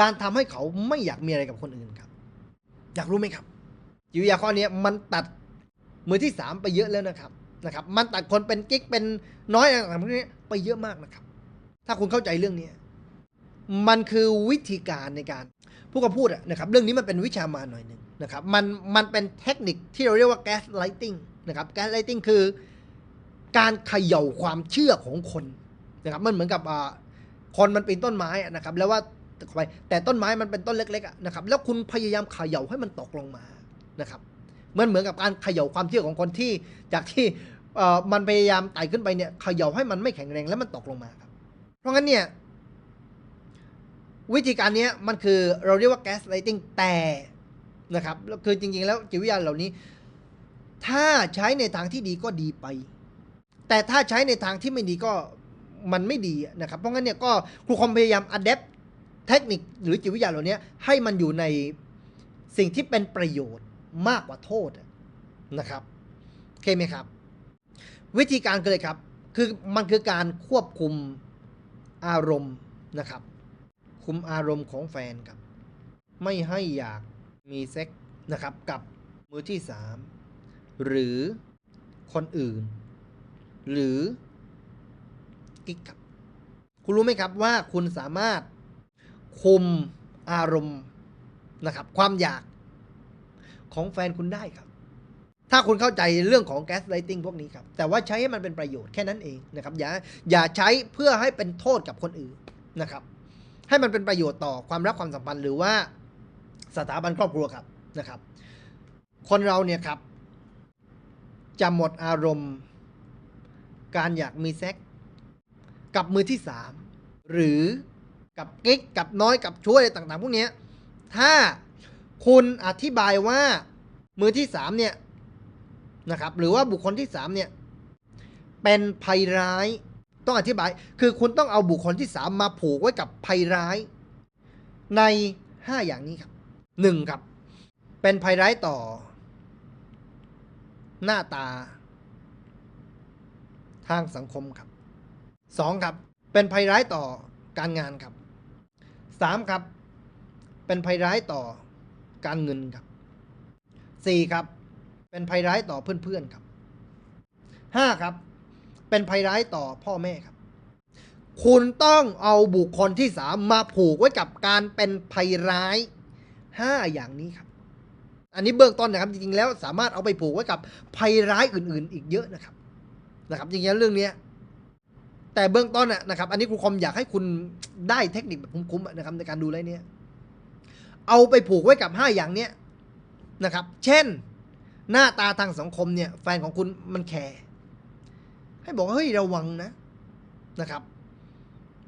การทำให้เขาไม่อยากมีอะไรกับคนอื่นครับ อยากรู้ไหมครับจิตวิทยาข้อนี้มันตัดมือที่สามไปเยอะแล้วนะครับนะครับ มันตัดคนเป็นกิ๊กเป็นน้อยอะไรต่างๆพวกนี้ไปเยอะมากนะครับ ถ้าคุณเข้าใจเรื่องนี้มันคือวิธีการในการผู้ก็พูดนะครับเรื่องนี้มันเป็นวิชามาหน่อยหนึ่งนะครับมันมันเป็นเทคนิคที่เราเรียกว่าแก๊สไลติงนะครับแก๊สไลติงคือการเขย่าความเชื่อของคนนะครับมันเหมือนกับอ่าคนมันปีนต้นไม้นะครับ แล้วว่า ไปแต่ต้นไม้มันเป็นต้นเล็กๆนะครับแล้วคุณพยายามเขย่าให้มันตกลงมานะครับมันเหมือนกับการเขย่าความเชื่อของคนที่จากที่มันพยายามไต่ขึ้นไปเนี่ยเขย่าให้มันไม่แข็งแรงแล้วมันตกลงมาครับ เพราะงั้นเนี่ยวิธีการนี้มันคือเราเรียกว่าแก๊สไลติงแต่นะครับคือจริง ๆ แล้วจิตวิทยาเหล่านี้ ถ้าใช้ในทางที่ดีก็ดีไป แต่ถ้าใช้ในทางที่ไม่ดีก็มันไม่ดีนะครับ เพราะงั้นเนี่ยก็ครูคอมพยายามอัดแอป เทคนิคหรือจิตวิทยาเหล่านี้ให้มันอยู่ในสิ่งที่เป็นประโยชน์มากกว่าโทษนะครับโอเคไหมครับ วิธีการคืออะไรครับ คือมันคือการควบคุมอารมณ์นะครับ คุมอารมณ์ของแฟนครับ ไม่ให้อยากมีเซ็กนะครับกับมือที่สามหรือคนอื่น หรือกิ๊กครับ คุณรู้ไหมครับว่าคุณสามารถ คุมอารมณ์นะครับ ความอยากของแฟนคุณได้ครับ ถ้าคุณเข้าใจเรื่องของแก๊สไลติงพวกนี้ครับ แต่ว่าใช้ให้มันเป็นประโยชน์แค่นั้นเองนะครับ อย่าอย่าใช้เพื่อให้เป็นโทษกับคนอื่นนะครับ ให้มันเป็นประโยชน์ต่อความรักความสัมพันธ์หรือว่าสถาบันครอบครัวครับนะครับ คนเราเนี่ยครับ จะหมดอารมณ์ การอยากมีเซ็กส์กับมือที่สามหรือ กับกิ๊กกับน้อยกับช่วยอะไรต่างๆ พวกนี้ถ้าคุณอธิบายว่ามือที่สามเนี่ยนะครับ หรือว่าบุคคลที่สามเนี่ยเป็นภัยร้ายต้องอธิบาย คือคุณต้องเอาบุคคลที่สามมาผูกไว้กับภัยร้าย ในห้าอย่างนี้ครับหนึ่งครับ เป็นภัยร้ายต่อ หน้าตา ทางสังคมครับสองครับ เป็นภัยร้ายต่อการงานครับ สามครับ เป็นภัยร้ายต่อการเงินครับสี่ครับ เป็นภัยร้ายต่อเพื่อนๆครับห้าครับ เป็นภัยร้ายต่อพ่อแม่ครับ คุณต้องเอาบุคคลที่สามมาผูกไว้กับการเป็นภัยร้ายห้าอย่างนี้ครับ อันนี้เบื้องต้นนะครับ จริงๆแล้วสามารถเอาไปผูกไว้กับภัยร้ายอื่น ๆ อีกเยอะนะครับ นะครับจริงๆแล้วเรื่องเนี้ย แต่เบื้องต้นนะครับ อันนี้ครูคอมอยากให้คุณได้เทคนิคแบบคุ้มๆนะครับในการดูแลเนี้ยเอาไปผูกไว้กับห้าอย่างเนี้ยนะครับ เช่น หน้าตาทางสังคมเนี่ย แฟนของคุณมันแคร์ให้บอกว่าเฮ้ยระวังนะนะครับ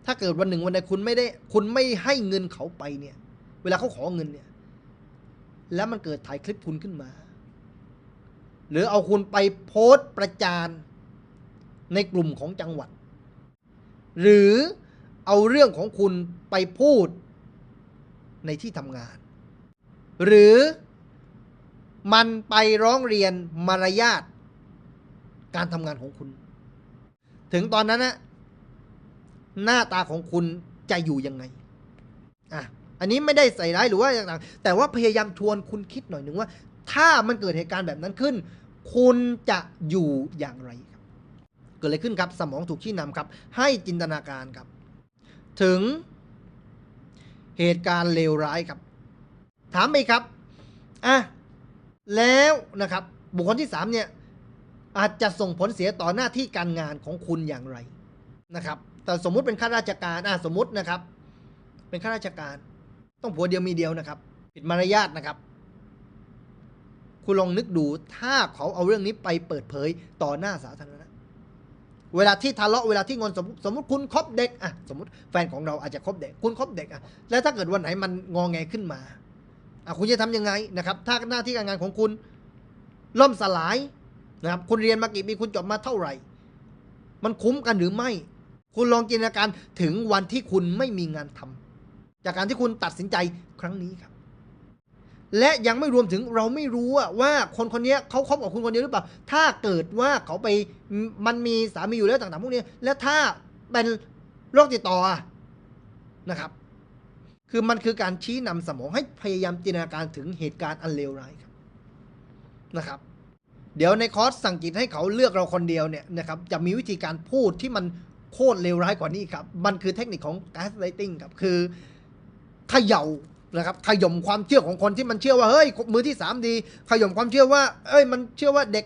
ถ้าเกิดวันหนึ่งวันใดคุณไม่ได้ คุณไม่ให้เงินเขาไปเนี่ย เวลาเขาขอเงินเนี่ย แล้วมันเกิดถ่ายคลิปคุณขึ้นมา หรือเอาคุณไปโพสต์ประจานในกลุ่มของจังหวัด หรือเอาเรื่องของคุณไปพูดในที่ทำงาน หรือมันไปร้องเรียนมารยาทการทำงานของคุณ ถึงตอนนั้นนะหน้าตาของคุณจะอยู่ยังไงอะอันนี้ไม่ได้ใส่ร้ายหรือว่าอย่างต่างแต่ว่าพยายามชวนคุณคิดหน่อยหนึ่งว่า ถ้ามันเกิดเหตุการณ์แบบนั้นขึ้น คุณจะอยู่อย่างไร เกิดอะไรขึ้นครับ สมองถูกชี้นำครับ ให้จินตนาการครับ ถึงเหตุการณ์เลวร้ายครับ ถามไปครับอะแล้วนะครับ บุคคลที่สามเนี่ย อาจจะส่งผลเสียต่อหน้าที่การงานของคุณอย่างไรนะครับ แต่สมมุติเป็นข้าราชการอะสมมุตินะครับ เป็นข้าราชการ ต้องผัวเดียวมีเดียวนะครับ ผิดมารยาทนะครับ คุณลองนึกดูถ้าเขาเอาเรื่องนี้ไปเปิดเผยต่อหน้าสาธารณะ เวลาที่ทะเลาะเวลาที่งอนสมมติสมมติคุณคบเด็กอะสมมติแฟนของเราอาจจะคบเด็ก คุณคบเด็กอะแล้วถ้าเกิดวันไหนมันงอแงขึ้นมาอะคุณจะทำยังไงนะครับ ถ้าหน้าที่การงานของคุณล่มสลายนะครับคุณเรียนมากี่ปีคุณจบมาเท่าไหร่ มันคุ้มกันหรือไม่ คุณลองจินตนาการถึงวันที่คุณไม่มีงานทำจากการที่คุณตัดสินใจครั้งนี้ครับ และยังไม่รวมถึงเราไม่รู้ว่าคนคนนี้เขาคบกับคุณคนเดียวหรือเปล่า ถ้าเกิดว่าเขาไปมันมีสามีอยู่แล้วต่างๆพวกนี้ แล้วถ้าเป็นโรคติดต่อนะครับ คือมันคือการชี้นำสมองให้พยายามจินตนาการถึงเหตุการณ์อันเลวร้ายครับนะครับ เดี๋ยวในคอร์สสั่งจิตให้เขาเลือกเราคนเดียวเนี่ยนะครับจะมีวิธีการพูดที่มันโคตรเลวร้ายกว่านี้ครับ มันคือเทคนิคของ gaslighting ครับ คือเขย่า นะครับขย่มความเชื่อของคนที่มันเชื่อว่าเฮ้ยมือที่สามดีขย่มความเชื่อว่า เอ้ยมันเชื่อว่าเด็ก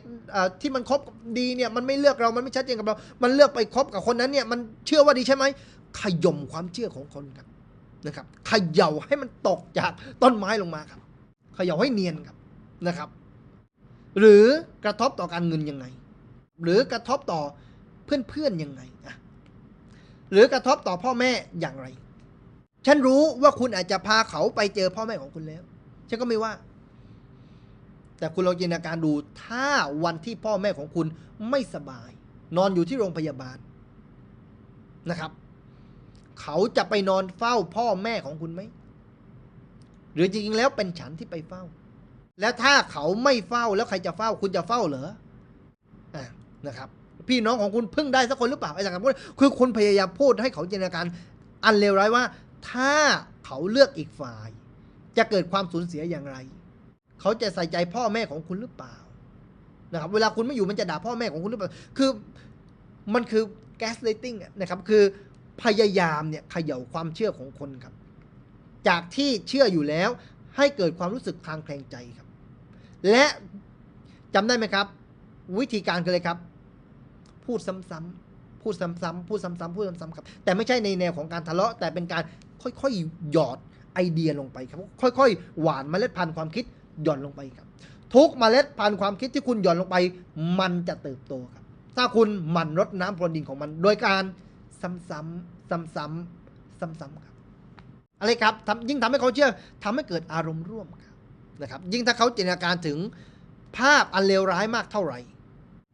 ที่มันคบดีเนี่ยมันไม่เลือกเรา มันไม่ชัดเจนกับเรา มันเลือกไปคบกับคนนั้นเนี่ยมันเชื่อว่าดีใช่ไหมขย่มความเชื่อของคนครับนะครับขย่าให้มันตกจากต้นไม้ลงมาครับขย่าให้เนียนครับนะครับ หรือกระทบต่อการเงินยังไง หรือกระทบต่อเพื่อนๆยังไงหรือกระทบต่อพ่อแม่อย่างไร ฉันรู้ว่าคุณอาจจะพาเขาไปเจอพ่อแม่ของคุณแล้ว ฉันก็ไม่ว่า แต่คุณลองจินตนาการดู ถ้าวันที่พ่อแม่ของคุณไม่สบาย นอนอยู่ที่โรงพยาบาลนะครับ เขาจะไปนอนเฝ้าพ่อแม่ของคุณไหม หรือจริงๆแล้วเป็นฉันที่ไปเฝ้า แล้วถ้าเขาไม่เฝ้าแล้วใครจะเฝ้า คุณจะเฝ้าเหรออะนะครับ พี่น้องของคุณพึ่งได้สักคนหรือเปล่าไอ้สังการพูดคือคุณพยายามพูดให้เขาจินตนาการ อันเลวร้ายว่า ถ้าเขาเลือกอีกฝ่าย จะเกิดความสูญเสียอย่างไร เขาจะใส่ใจพ่อแม่ของคุณหรือเปล่านะครับเวลาคุณไม่อยู่มันจะด่าพ่อแม่ของคุณหรือเปล่า คือมันคือ gaslighting นะครับ คือพยายามเนี่ยเขย่าความเชื่อของคนครับ จากที่เชื่ออยู่แล้วให้เกิดความรู้สึกคลางแคลงใจครับ และจำได้ไหมครับ วิธีการคืออะไรครับ พูดซ้ำๆพูดซ้ำๆพูดซ้ำๆพูดซ้ำๆครับ แต่ไม่ใช่ในแนวของการทะเลาะ แต่เป็นการ ค่อยๆหยอดไอเดียลงไปครับ ค่อยๆ หวานเมล็ดพันธุ์ความคิดหย่อนลงไปครับ ทุกเมล็ดพันธุ์ความคิดที่คุณหย่อนลงไป มันจะเติบโตครับ ถ้าคุณหมั่นรดน้ำพรวนดินของมัน โดยการซ้ำๆซ้ำๆซ้ำๆครับ อะไรครับยิ่งทำให้เขาเชื่อทำให้เกิดอารมณ์ร่วมครับนะครับ ยิ่งถ้าเขาจินตนาการถึงภาพอันเลวร้ายมากเท่าไหร่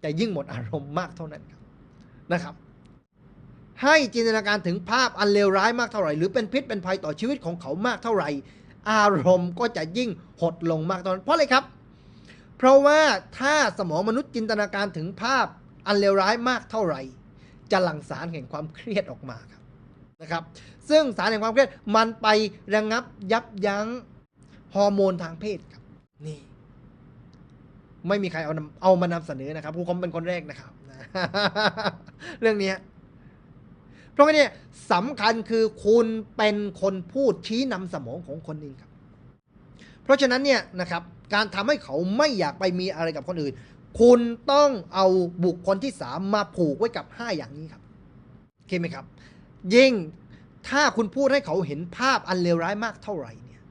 จะยิ่งหมดอารมณ์มากเท่านั้นครับนะครับ ให้จินตนาการถึงภาพอันเลวร้ายมากเท่าไหร่หรือเป็นพิษเป็นภัยต่อชีวิตของเขามากเท่าไหร่ อารมณ์ก็จะยิ่งหดลงมากเท่านั้นเพราะอะไรครับ เพราะว่าถ้าสมองมนุษย์จินตนาการถึงภาพอันเลวร้ายมากเท่าไหร่ จะหลั่งสารแห่งความเครียดออกมาครับนะครับ ซึ่งสารแห่งความเครียดมันไประงับยับยั้งฮอร์โมนทางเพศครับนี่ไม่มีใครเอาเอามานำเสนอนะครับครูคอมเป็นคนแรกนะครับ เรื่องนี้ เพราะงั้นเนี่ยสำคัญคือคุณเป็นคนพูดชี้นำสมองของคนเองครับ เพราะฉะนั้นเนี่ยนะครับการทำให้เขาไม่อยากไปมีอะไรกับคนอื่น คุณต้องเอาบุคคลที่สามมาผูกไว้กับห้าอย่างนี้ครับโอเคไหมครับ ยิ่งถ้าคุณพูดให้เขาเห็นภาพอันเลวร้ายมากเท่าไหร่เนี่ย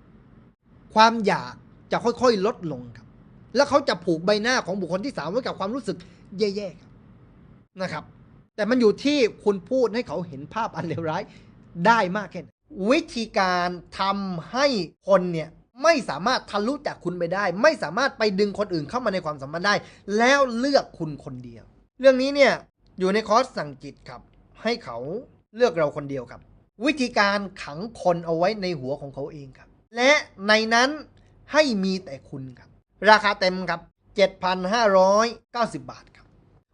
ความอยากจะค่อยๆลดลงครับ แล้วเขาจะผูกใบหน้าของบุคคลที่สามไว้กับความรู้สึกแย่ๆครับนะครับ แต่มันอยู่ที่คุณพูดให้เขาเห็นภาพอันเลวร้ายได้มากแค่ไหนวิธีการทำให้คนเนี่ยไม่สามารถทะลุจากคุณไปได้ ไม่สามารถไปดึงคนอื่นเข้ามาในความสัมพันธ์ได้ แล้วเลือกคุณคนเดียว เรื่องนี้เนี่ยอยู่ในคอร์สสั่งจิตครับ ให้เขาเลือกเราคนเดียวครับ วิธีการขังคนเอาไว้ในหัวของเขาเองครับ และในนั้นให้มีแต่คุณครับ ราคาเต็มครับ 7,590 บาทครับ